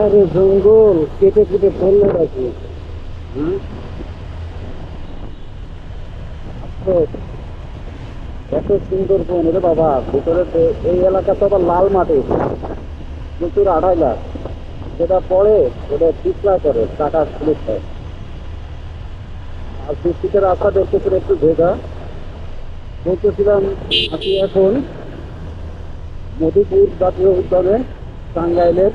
আরে জঙ্গল, কেটে কেটে ফেলল নাকি? এত সুন্দর বন রে বাবা, ভিতরে এই এলাকা তো আবার লাল মাটি। প্রচুর আড়াই লাখ। যেটা পড়ে ওটা পিছলা করে টাকা স্লিপ হয়। আর বৃষ্টিতে রাস্তা দেখতে পেরে একটু ভেজা। বলতেছিলাম আছি এখন। মধুপুর জাতীয় উদ্যানে টাঙ্গাইলের।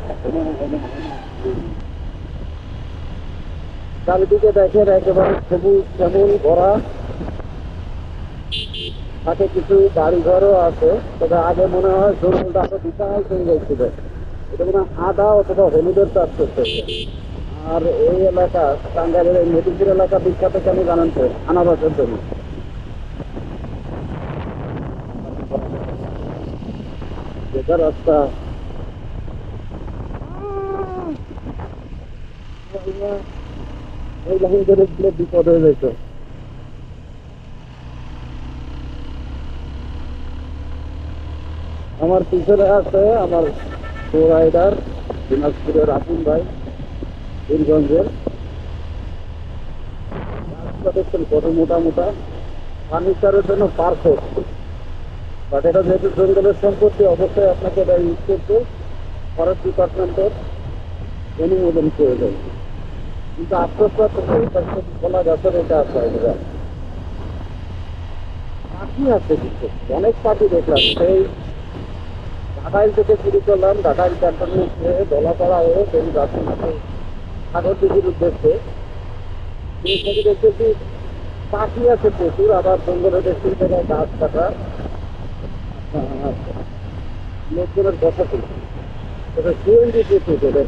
চারিদিকে দেখেন একেবারে সবুজ শ্যামল ভরা। সাথে কিছু বাড়ি ঘরও আছে, তবে আগে মনে হয় জঙ্গলটা আরও বিশাল জঙ্গল ছিল এটা মনে আদা অথবা হলুদের চাষ করতেছে আর এই এলাকা, টাঙ্গাইলের এই মধুপুর এলাকা বিখ্যাত কেন জানেন তো? আনারসের জন্য রাস্তা আমার পিছনে আছে আমার রাইডার দিনাজপুরের রাতুল ভাই, বীরগঞ্জের। কত মোটা মোটা। ফার্নিচারের জন্য পারফেক্ট বাট এটা যেহেতু জঙ্গলের সম্পত্তি, অবশ্যই আপনাকে এটা ইউজ করতে ফরেস্ট ডিপার্টমেন্টের অনুমোদন প্রয়োজন। কিন্তু আস্তে খোলা গাছের এটা আছে পাখি আছে কিন্তু অনেক পাখি দেখলাম। সেই ঢাকাইল থেকে শুরু করলাম, ঢাকাইল ক্যান্টনমেন্ট হয়ে দলাপাড়া হয়ে সেই মাঠে সাগর দিঘির উদ্দেশ্যে। সেই থেকে দেখতেছি পাখি আছে প্রচুর, আবার জঙ্গলে দেখছি জায়গায় গাছ কাটা। লোকজনের কথা ছিল তবে সিএনজি প্রচুর এটা